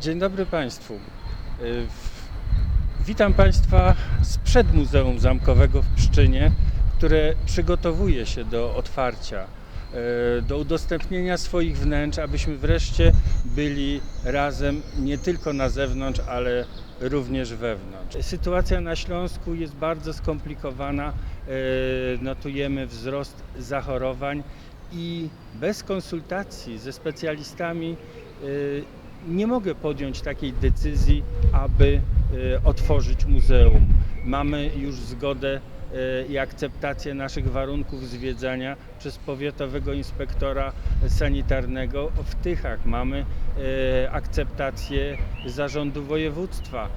Dzień dobry Państwu. Y, Witam Państwa sprzed Muzeum Zamkowego w Pszczynie, które przygotowuje się do otwarcia, y, do udostępnienia swoich wnętrz, abyśmy wreszcie byli razem nie tylko na zewnątrz, ale również wewnątrz. Sytuacja na Śląsku jest bardzo skomplikowana. y, Notujemy wzrost zachorowań i bez konsultacji ze specjalistami nie mogę podjąć takiej decyzji, aby y, otworzyć muzeum. Mamy już zgodę y, i akceptację naszych warunków zwiedzania przez powiatowego inspektora sanitarnego w Tychach. Mamy y, akceptację zarządu województwa.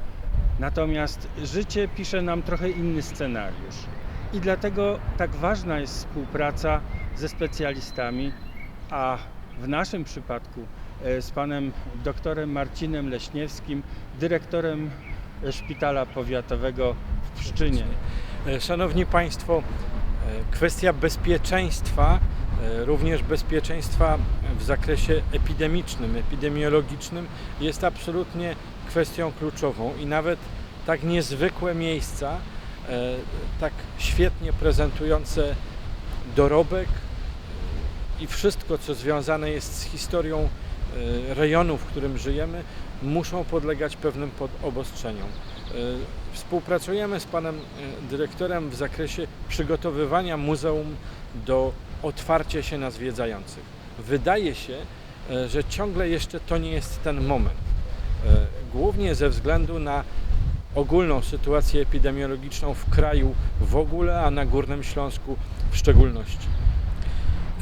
Natomiast życie pisze nam trochę inny scenariusz. I dlatego tak ważna jest współpraca ze specjalistami, a w naszym przypadku e, z panem doktorem Marcinem Leśniewskim, dyrektorem e, Szpitala Powiatowego w Pszczynie. E, Szanowni Państwo, e, kwestia bezpieczeństwa, e, również bezpieczeństwa w zakresie epidemicznym, epidemiologicznym jest absolutnie kwestią kluczową i nawet tak niezwykłe miejsca, e, tak świetnie prezentujące dorobek i wszystko, co związane jest z historią e, rejonu, w którym żyjemy, muszą podlegać pewnym obostrzeniom. E, Współpracujemy z panem e, dyrektorem w zakresie przygotowywania muzeum do otwarcia się na zwiedzających. Wydaje się, że ciągle jeszcze to nie jest ten moment. Głównie ze względu na ogólną sytuację epidemiologiczną w kraju w ogóle, a na Górnym Śląsku w szczególności.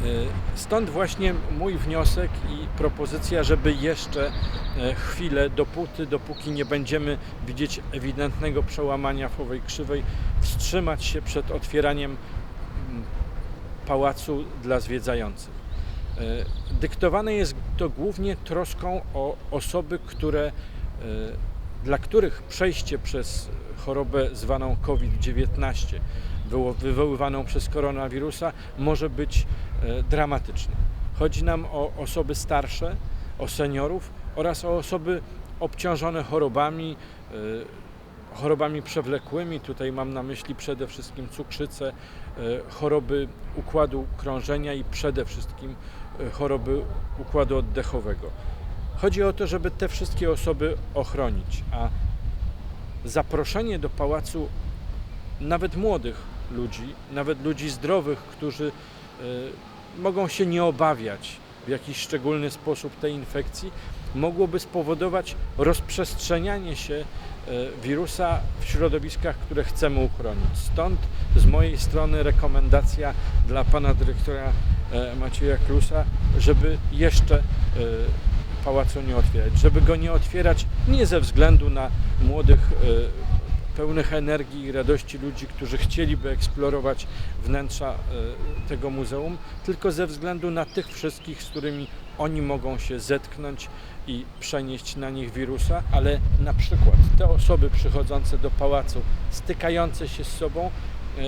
Y, Stąd właśnie mój wniosek i propozycja, żeby jeszcze e, chwilę, dopóty, dopóki nie będziemy widzieć ewidentnego przełamania w owej krzywej, wstrzymać się przed otwieraniem mm, pałacu dla zwiedzających. E, Dyktowane jest to głównie troską o osoby, które, e, dla których przejście przez chorobę zwaną COVID-19, wywo- wywoływaną przez koronawirusa, może być e, dramatyczne. Chodzi nam o osoby starsze, o seniorów oraz o osoby obciążone chorobami, e, chorobami przewlekłymi. Tutaj mam na myśli przede wszystkim cukrzycę, e, choroby układu krążenia i przede wszystkim choroby układu oddechowego. Chodzi o to, żeby te wszystkie osoby ochronić, a zaproszenie do pałacu nawet młodych ludzi, nawet ludzi zdrowych, którzy mogą się nie obawiać w jakiś szczególny sposób tej infekcji, mogłoby spowodować rozprzestrzenianie się e, wirusa w środowiskach, które chcemy uchronić. Stąd z mojej strony rekomendacja dla pana dyrektora e, Macieja Klusa, żeby jeszcze pałacu nie otwierać, żeby go nie otwierać nie ze względu na młodych pełnych energii i radości ludzi, którzy chcieliby eksplorować wnętrza e, tego muzeum, tylko ze względu na tych wszystkich, z którymi oni mogą się zetknąć i przenieść na nich wirusa, ale na przykład te osoby przychodzące do pałacu, stykające się z sobą, e,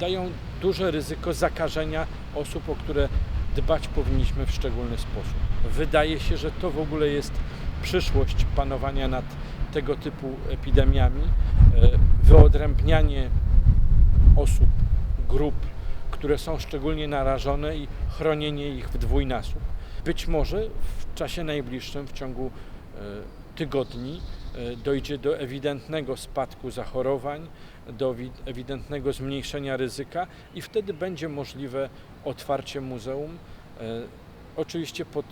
dają duże ryzyko zakażenia osób, o które dbać powinniśmy w szczególny sposób. Wydaje się, że to w ogóle jest przyszłość panowania nad tego typu epidemiami, e, wyodrębnianie osób, grup, które są szczególnie narażone i chronienie ich w dwójnasób. Być może w czasie najbliższym, w ciągu e, tygodni, e, dojdzie do ewidentnego spadku zachorowań, do wi- ewidentnego zmniejszenia ryzyka i wtedy będzie możliwe otwarcie muzeum. Oczywiście pod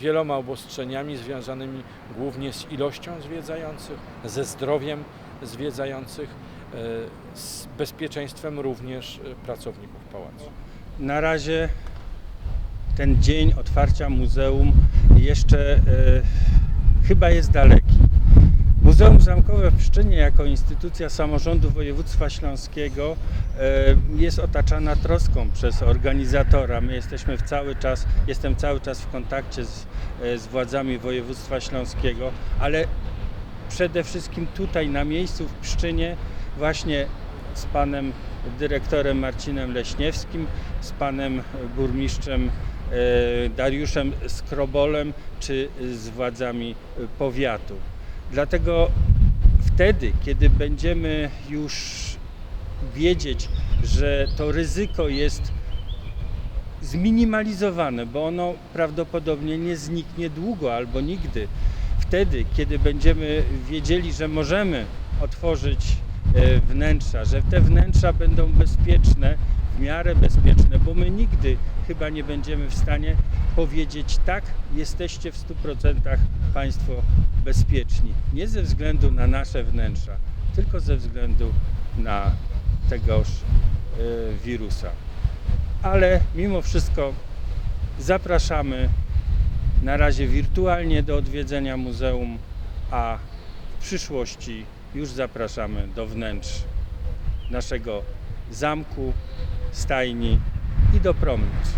wieloma obostrzeniami związanymi głównie z ilością zwiedzających, ze zdrowiem zwiedzających, e, z bezpieczeństwem również e, pracowników pałacu. Na razie ten dzień otwarcia muzeum jeszcze e, chyba jest daleki. Muzeum Zamkowe w Pszczynie jako instytucja samorządu województwa śląskiego e, jest otaczana troską przez organizatora. My jesteśmy w cały czas, jestem cały czas w kontakcie z, e, z władzami województwa śląskiego, ale przede wszystkim tutaj na miejscu w Pszczynie właśnie z panem dyrektorem Marcinem Leśniewskim, z panem burmistrzem Dariuszem Skrobolem czy z władzami e, powiatu. Dlatego wtedy, kiedy będziemy już wiedzieć, że to ryzyko jest zminimalizowane, bo ono prawdopodobnie nie zniknie długo albo nigdy. Wtedy, kiedy będziemy wiedzieli, że możemy otworzyć e, wnętrza, że te wnętrza będą bezpieczne, w miarę bezpieczne, bo my nigdy chyba nie będziemy w stanie powiedzieć tak, jesteście w 100% Państwo bezpieczni. Nie ze względu na nasze wnętrza, tylko ze względu na tegoż e, wirusa. Ale mimo wszystko zapraszamy na razie wirtualnie do odwiedzenia muzeum, a w przyszłości już zapraszamy do wnętrz naszego zamku, stajni i do promnic.